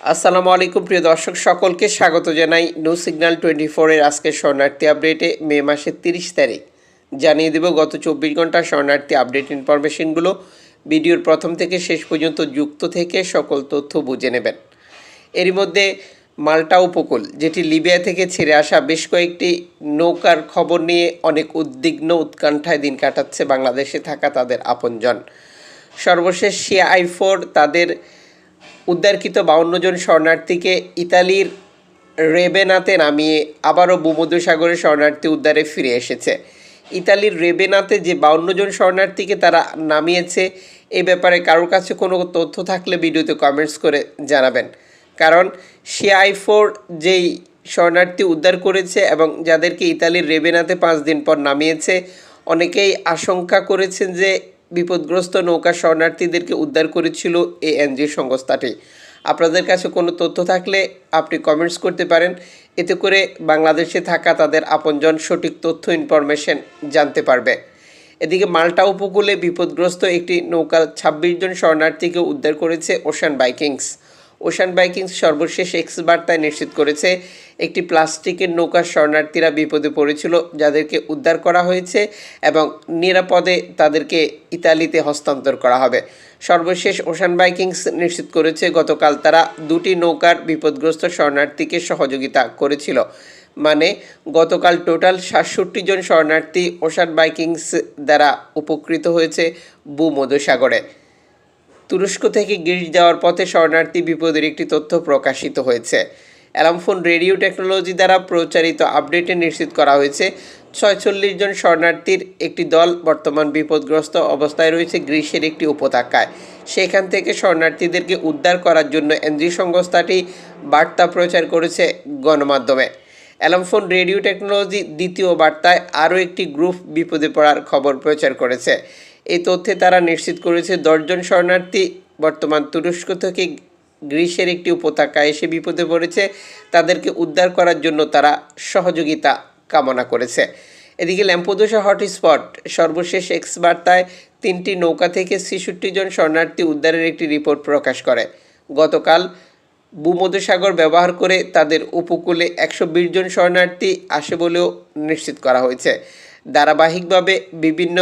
আসসালামু আলাইকুম, প্রিয় দর্শক, সকলকে স্বাগত জানাই নিউ সিগন্যাল টোয়েন্টি ফোরের আজকের শরণার্থী আপডেটে মে মাসের তিরিশ তারিখ। জানিয়ে দেব, গত চব্বিশ ঘণ্টার শরণার্থী আপডেট ইনফরমেশনগুলো ভিডিওর প্রথম থেকে শেষ পর্যন্ত যুক্ত থেকে সকল তথ্য বুঝে নেবেন। এরই মধ্যে মাল্টা উপকূল, যেটি লিবিয়া থেকে ছেড়ে আসা বেশ কয়েকটি নৌকার খবর নিয়ে অনেক উদ্বিগ্ন উৎকণ্ঠায় দিন কাটাচ্ছে বাংলাদেশে থাকা তাদের আপনজন। সর্বশেষ সিআই ফোর তাদের উদ্ধারকৃত বাউন্ন জন শরণার্থীকে ইতালির রেবেনাতে নামিয়ে আবারও ভূমধ্যসাগরে শরণার্থী উদ্ধারে ফিরে এসেছে। ইতালির রেবেনাতে যে বাউন্ন জন শরণার্থীকে তারা নামিয়েছে, এ ব্যাপারে কারোর কাছে কোনো তথ্য থাকলে ভিডিওতে কমেন্টস করে জানাবেন। কারণ সিআই ফোর যেই শরণার্থী উদ্ধার করেছে এবং যাদেরকে ইতালির রেবেনাতে পাঁচ দিন পর নামিয়েছে, অনেকেই আশঙ্কা করেছেন যে বিপদগ্রস্ত নৌকা শরণার্থীদেরকে উদ্ধার করেছিল এই এনজিও সংস্থাটি। আপনাদের কাছে কোনো তথ্য থাকলে আপনি কমেন্টস করতে পারেন। এতে করে বাংলাদেশে থাকা তাদের আপনজন সঠিক তথ্য ইনফরমেশন জানতে পারবে। এদিকে মাল্টা উপকূলে বিপদগ্রস্ত একটি নৌকা ছাব্বিশ জন শরণার্থীকে উদ্ধার করেছে ওশান বাইকিংস ওশান বাইকিংস সর্বশেষ এক্স বার্তায় নিশ্চিত করেছে, একটি প্লাস্টিকের নৌকার শরণার্থীরা বিপদে পড়েছিল, যাদেরকে উদ্ধার করা হয়েছে এবং নিরাপদে তাদেরকে ইতালিতে হস্তান্তর করা হবে। সর্বশেষ ওশান বাইকিংস নিশ্চিত করেছে, গতকাল তারা দুটি নৌকার বিপদগ্রস্ত শরণার্থীকে সহযোগিতা করেছিল। মানে গতকাল টোটাল সাতষট্টি জন শরণার্থী ওশান বাইকিংস দ্বারা উপকৃত হয়েছে ভূমধ্যসাগরে। তুরস্ক থেকে গ্রিস যাওয়ার পথে শরণার্থী বিপদের একটি তথ্য প্রকাশিত হয়েছে। অ্যালামফোন রেডিও টেকনোলজি দ্বারা প্রচারিত আপডেটে নিশ্চিত করা হয়েছে, ছয়চল্লিশ জন শরণার্থীর একটি দল বর্তমান বিপদগ্রস্ত অবস্থায় রয়েছে গ্রীষ্মের একটি উপত্যকায়। সেখান থেকে শরণার্থীদেরকে উদ্ধার করার জন্য এনজি সংস্থাটি বার্তা প্রচার করেছে গণমাধ্যমে। অ্যালামফোন রেডিও টেকনোলজি দ্বিতীয় বার্তায় আরও একটি গ্রুপ বিপদে পড়ার খবর প্রচার করেছে। এই তথ্যে তারা নিশ্চিত করেছে, দশজন শরণার্থী বর্তমান তুরস্ক থেকে গ্রীসের একটি উপত্যকায় এসে বিপদে পড়েছে। তাদেরকে উদ্ধার করার জন্য তারা সহযোগিতা কামনা করেছে। এদিকে ল্যাম্পোদোসা হটস্পট সর্বশেষ এক্স বার্তায় তিনটি নৌকা থেকে ছেষট্টি জন শরণার্থী উদ্ধারের একটি রিপোর্ট প্রকাশ করে। গতকাল ভূমধ্যসাগর ব্যবহার করে তাদের উপকূলে একশো বিশ জন শরণার্থী আসে বলেও নিশ্চিত করা হয়েছে। ধারাবাহিকভাবে বিভিন্ন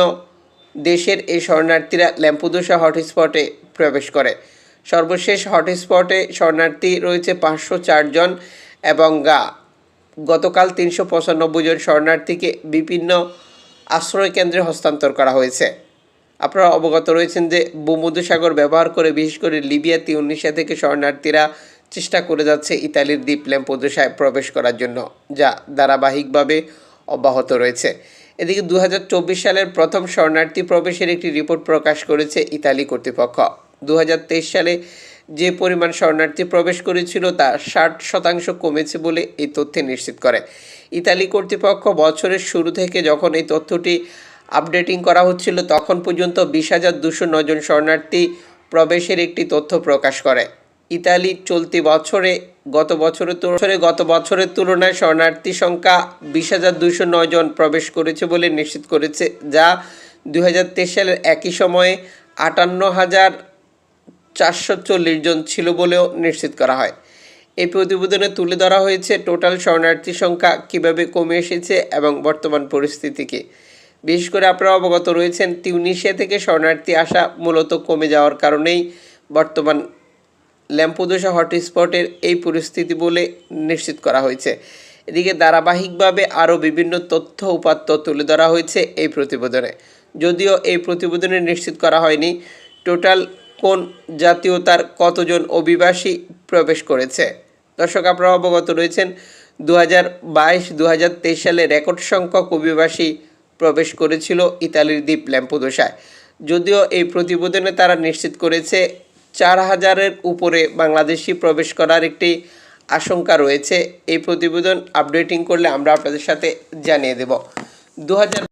দেশের এই শরণার্থীরা ল্যাম্পুদোসা হটস্পটে প্রবেশ করে। সর্বশেষ হটস্পটে শরণার্থী রয়েছে পাঁচশো চারজন এবং গা গতকাল তিনশো পঁচানব্বই জন শরণার্থীকে বিভিন্ন আশ্রয় কেন্দ্রে হস্তান্তর করা হয়েছে। আপনারা অবগত রয়েছেন যে ভূমধ্যসাগর ব্যবহার করে, বিশেষ করে লিবিয়া তিউনিশিয়া থেকে শরণার্থীরা চেষ্টা করে যাচ্ছে ইতালির দ্বীপ ল্যাম্পোদোসায় প্রবেশ করার জন্য, যা ধারাবাহিকভাবে অব্যাহত রয়েছে। এদিকে দু হাজার চব্বিশ সালের প্রথম শরণার্থী প্রবেশের একটি রিপোর্ট প্রকাশ করেছে ইতালি কর্তৃপক্ষ। দু হাজার তেইশ সালে যে পরিমাণ শরণার্থী প্রবেশ করেছিল তা ষাট শতাংশ কমেছে বলে এই তথ্যে নিশ্চিত করে। ইতালি কর্তৃপক্ষ বছরের শুরু থেকে যখন এই তথ্যটি আপডেটিং করা হচ্ছিল, তখন পর্যন্ত বিশ হাজার দুশো নজন শরণার্থী প্রবেশের একটি তথ্য প্রকাশ করে। ইতালি চলতি বছরে গত বছরের বছরে গত বছরের তুলনায় শরণার্থী সংখ্যা বিশ হাজার জন প্রবেশ করেছে বলে নিশ্চিত করেছে, যা দুই হাজার তেইশ সালের একই সময়ে আটান্ন হাজার চারশো চল্লিশ জন ছিল বলেও নিশ্চিত করা হয়। এই প্রতিবেদনে তুলে ধরা হয়েছে টোটাল শরণার্থী সংখ্যা কীভাবে কমে এসেছে এবং বর্তমান পরিস্থিতিকে বিশেষ করে আপনারা অবগত রয়েছেন তিউনিশিয়া থেকে শরণার্থী আসা মূলত কমে যাওয়ার কারণেই বর্তমান ল্যাম্পোদোসা হটস্পটের এই পরিস্থিতি বলে নিশ্চিত করা হয়েছে। এদিকে ধারাবাহিকভাবে আরও বিভিন্ন তথ্য উপাত্ত তুলে ধরা হয়েছে এই প্রতিবেদনে। যদিও এই প্রতিবেদনে নিশ্চিত করা হয়নি টোটাল কোন জাতীয়তার কতজন অভিবাসী প্রবেশ করেছে। দর্শক, আপনারা অবগত রয়েছেন দু হাজার বাইশ দু হাজার তেইশ সালে রেকর্ড সংখ্যক অভিবাসী প্রবেশ করেছিল ইতালির দ্বীপ ল্যাম্পোদোসায় যদিও এই প্রতিবেদনে তারা নিশ্চিত করেছে চার হাজারের উপরে বাংলাদেশি প্রবেশ করার একটি আশঙ্কা রয়েছে। এই প্রতিবেদন আপডেটিং করলে আমরা আপনাদের সাথে জানিয়ে দেব। দু হাজার